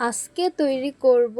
আজকে তৈরি করব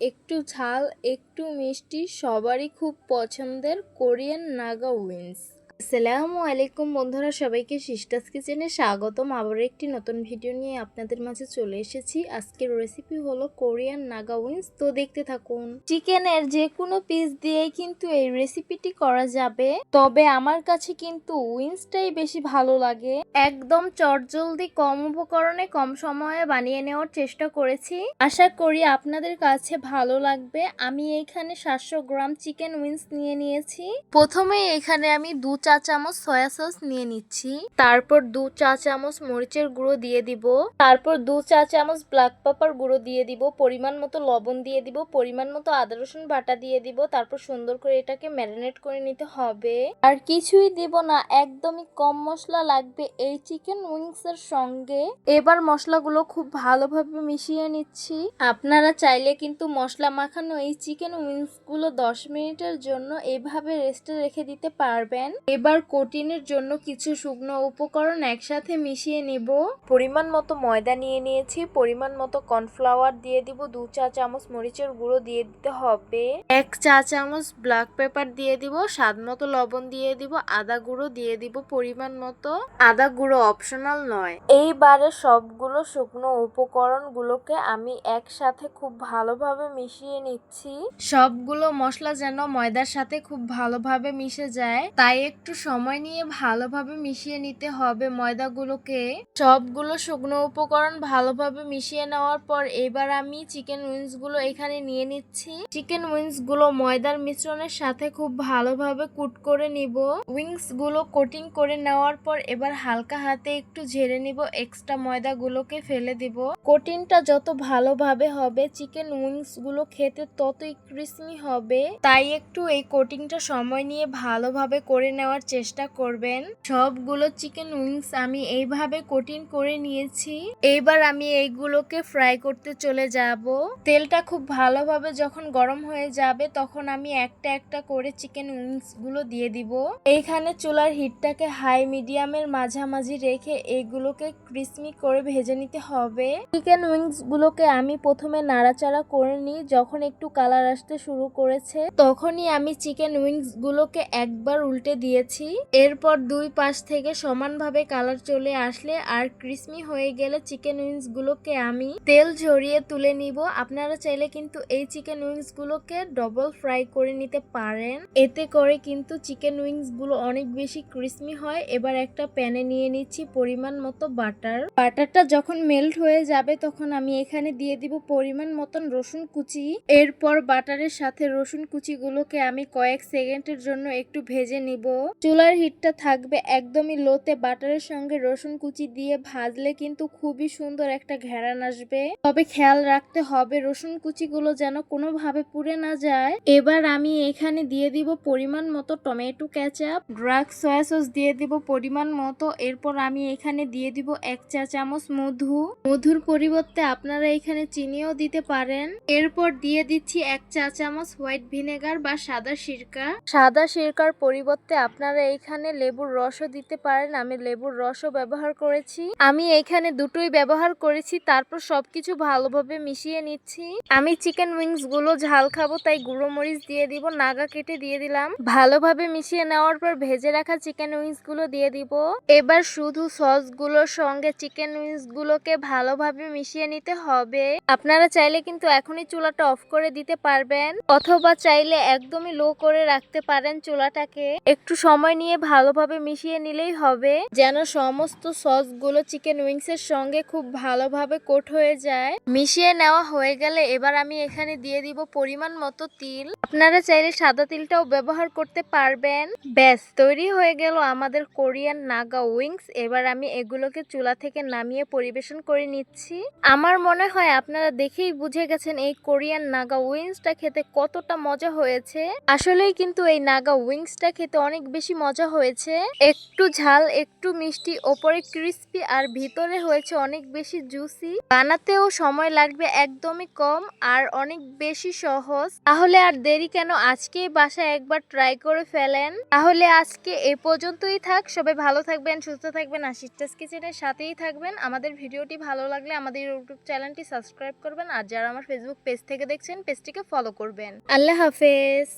একটু ঝাল একটু মিষ্টি সবারই খুব পছন্দের কোরিয়ান নাগা উইংস। আসসালামু আলাইকুম বন্ধুরা, সবাইকে সিস্টাস কিচেনে স্বাগতম। আবার একটি নতুন ভিডিও নিয়ে আপনাদের মাঝে চলে এসেছি। আজকের রেসিপি হলো কোরিয়ান নাগা উইংস। তো দেখতে থাকুন। চিকেনের যে কোনো পিস দিয়েই কিন্তু এই রেসিপিটি করা যাবে। তবে আমার কাছে কিন্তু উইংসটাই বেশি ভালো লাগে। একদম চটজলদি কম উপকরণে কম সময়ে বানিয়ে নেওয়ার চেষ্টা করেছি। আশা করি আপনাদের কাছে ভালো লাগবে। আমি এখানে সাতশো গ্রাম চিকেন উইংস নিয়ে নিয়েছি। প্রথমে এখানে আমি দু চা চামচ সয়া সস নিয়ে নিচ্ছি। তারপর দু চা চামচ মরিচের গুঁড়ো দিয়ে দিব। তারপর দু চা চামচ ব্ল্যাক পেপার গুঁড়ো দিয়ে দিব। পরিমাণ মতো লবণ দিয়ে দিব। পরিমাণ মতো আদা রসুন বাটা দিয়ে দিব। তারপর সুন্দর করে এটাকে ম্যারিনেট করে নিতে হবে। আর কিছুই দিব না। একদমই কম মশলা লাগবে এই চিকেন উইংস এর সঙ্গে। এবার মশলাগুলো খুব ভালোভাবে মিশিয়ে নিচ্ছি। আপনারা চাইলে কিন্তু মশলা মাখানো এই চিকেন উইংসগুলো দশ মিনিটের জন্য এভাবে রেস্টে রেখে দিতে পারবেন। এবার কোটিনের জন্য কিছু শুকনো উপকরণ একসাথে মিশিয়ে নিব। পরিমাণ মতো ময়দা নিয়ে নিয়েছি পরিমাণ মতো কর্নফ্লাওয়ার দিয়ে দিব দু চা চামচ মরিচের গুঁড়ো দিয়ে দিতে হবে। এক চা চামচ ব্ল্যাক পেপার দিয়ে দিব স্বাদ মতো লবণ দিয়ে দিব আদা গুঁড়ো দিয়ে দিব পরিমাণ মতো। আদা গুঁড়ো অপশনাল নয়। এইবারে সবগুলো শুকনো উপকরণ গুলোকে আমি একসাথে খুব ভালোভাবে মিশিয়ে নিচ্ছি। সবগুলো মশলা যেন ময়দার সাথে খুব ভালোভাবে মিশে যায় তাই একটু সময় নিয়ে ভালোভাবে মিশিয়ে নিতে হবে ময়দাগুলোকে। সবগুলো শুকনো উপকরণ ভালোভাবে মিশিয়ে নেওয়ার পর এবার আমি চিকেন উইংসগুলো এখানে নিয়ে নিচ্ছি। চিকেন উইংসগুলো ময়দার মিশ্রণের সাথে খুব ভালোভাবে কুট করে নিব। উইংসগুলো কোটিং করে নেওয়ার পর এবার হালকা হাতে একটু ঝেড়ে নিব এক্সট্রা ময়দা গুলোকে ফেলে দিব। কোটিংটা যত ভালোভাবে হবে চিকেন উইংসগুলো খেতে ততই ক্রিসমি হবে। তাই একটু এই কোটিংটা সময় নিয়ে ভালোভাবে করে নেওয়ার চেষ্টা করবেন। সবগুলো চিকেন উইংস আমি এইভাবে কোটিং করে নিয়েছি। এইবার আমি এইগুলোকে ফ্রাই করতে চলে যাব। তেলটা খুব ভালোভাবে যখন গরম হয়ে যাবে তখন আমি একটা একটা করে চিকেন উইংসগুলো দিয়ে দিব। এইখানে চুলার হিটটাকে হাই মিডিয়ামের মাঝামাঝি রেখে এইগুলোকে ক্রিসমি করে ভেজে নিতে হবে। চিকেন উইংস গুলোকে আমি প্রথমে নাড়াচাড়া করে নিই, যখন একটু কালার আসতে শুরু করেছে, তখনই আমি চিকেন উইংস গুলোকে একবার উল্টে দিয়েছি। এরপর দুই পাশ থেকে সমানভাবে কালার চলে আসলে আর ক্রিসমি হয়ে গেলে চিকেন উইংস গুলোকে আমি তেল ঝরিয়ে তুলে নিব। আপনারা চাইলে কিন্তু এই চিকেন উইংস গুলোকে ডবল ফ্রাই করে নিতে পারেন। এতে করে কিন্তু চিকেন উইংসগুলো অনেক বেশি ক্রিসমি হয়। এবার একটা প্যানে নিয়ে নিচ্ছি পরিমাণ মতো বাটার। বাটারটা যখন মেল্ট হয়ে যাবে তখন আমি এখানে দিয়ে দিব পরিমাণ মতন রসুন কুচি। এরপর বাটারের সাথে রসুন কুচিগুলোকে আমি কয়েক সেকেন্ডের জন্য একটু ভেজে নিব। চুলার হিটটা থাকবে একদমই লোতে, বাটারের সঙ্গে রসুন কুচি দিয়ে ভাজলে কিন্তু খুবই সুন্দর একটা ঘেরান আসবে। তবে খেয়াল রাখতে হবে, রসুন কুচিগুলো যেন কোনোভাবে পুড়ে না যায়। এবার আমি এখানে দিয়ে দিব পরিমাণ মতো tomato ketchup dark soya sauce দিয়ে দিব পরিমাণ মতো। এরপর আমি এখানে দিয়ে দিব এক চা চামচ মধু। মধুর পরিবর্তে আপনারা এখানে চিনিও দিতে পারেন। এরপর দিয়ে দিচ্ছি এক চা চামচ হোয়াইট ভিনেগার বা সাদা সিরকা। সাদা সিরকার পরিবর্তে আপনারা এখানে লেবুর রসও দিতে পারেন, আমি লেবুর রসও ব্যবহার করেছি। আমি এখানে দুটোই ব্যবহার করেছি, তারপর সবকিছু ভালোভাবে মিশিয়ে নিচ্ছি। আমি চিকেন উইংসগুলো ঝাল খাব, তাই গুঁড়ো মরিচ দিয়ে দিব, নাগা কেটে দিয়ে দিলাম। ভালোভাবে মিশিয়ে নেওয়ার পর ভেজে রাখা চিকেন উইংসগুলো দিয়ে দিব। এবার শুধু সসগুলোর সঙ্গে চিকেন উইংস গুলোকে ভালোভাবে মিশিয়ে নিতে হবে। আপনারা চাইলে কিন্তু এখনই চুলাটা অফ করে দিতে পারবেন, অথবা চাইলে একদমই লো করে রাখতে পারেন চুলাটাকে। একটু সময় নিয়ে ভালোভাবে মিশিয়ে নিলেই হবে। যেন সমস্ত সসগুলো চিকেন উইংস এর সঙ্গে খুব ভালোভাবে কোট হয়ে যায়। মিশিয়ে নেওয়া হয়ে গেলে এবার আমি এখানে দিয়ে দিব পরিমাণ মতো তিল। আপনারা চাইলে সাদা তিলটাও ব্যবহার করতে পারবেন। ব্যাস, তৈরি হয়ে গেল আমাদের কোরিয়ান নাগা উইংস। এবার আমি এগুলোকে চুলা থেকে নামিয়ে পরিবেশন করে নিচ্ছি। আমার মনে হয় আপনারা দেখেই বুঝে গেছেন এই কোরিয়ান নাগা উইংসটা খেতে কতটা মজা হয়েছে। আসলেই কিন্তু এই নাগা উইংসটা খেতে অনেক বেশি বেশি মজা হয়েছে? একটু ঝাল, একটু মিষ্টি, ওপরে ক্রিস্পি আর ভিতরে হয়েছে অনেক বেশি জুসি। বানাতেও সময় লাগবে একদমই কম আর অনেক বেশি সহজ। তাহলে আর দেরি কেন আজকেই বাসায় একবার ট্রাই করে ফেলেন? তাহলে আজকে এ পর্যন্তই থাক। সবাই ভালো থাকবেন, সুস্থ থাকবেন, আর সিস্টাস কিচেনের সাথেই থাকবেন। আমাদের ভিডিওটি ভালো লাগলে আমাদের ইউটিউব চ্যানেলটি সাবস্ক্রাইব করবেন। আর যারা আমার ফেসবুক পেজ থেকে দেখছেন পেজটিকে ফলো করবেন। আল্লাহ হাফেজ।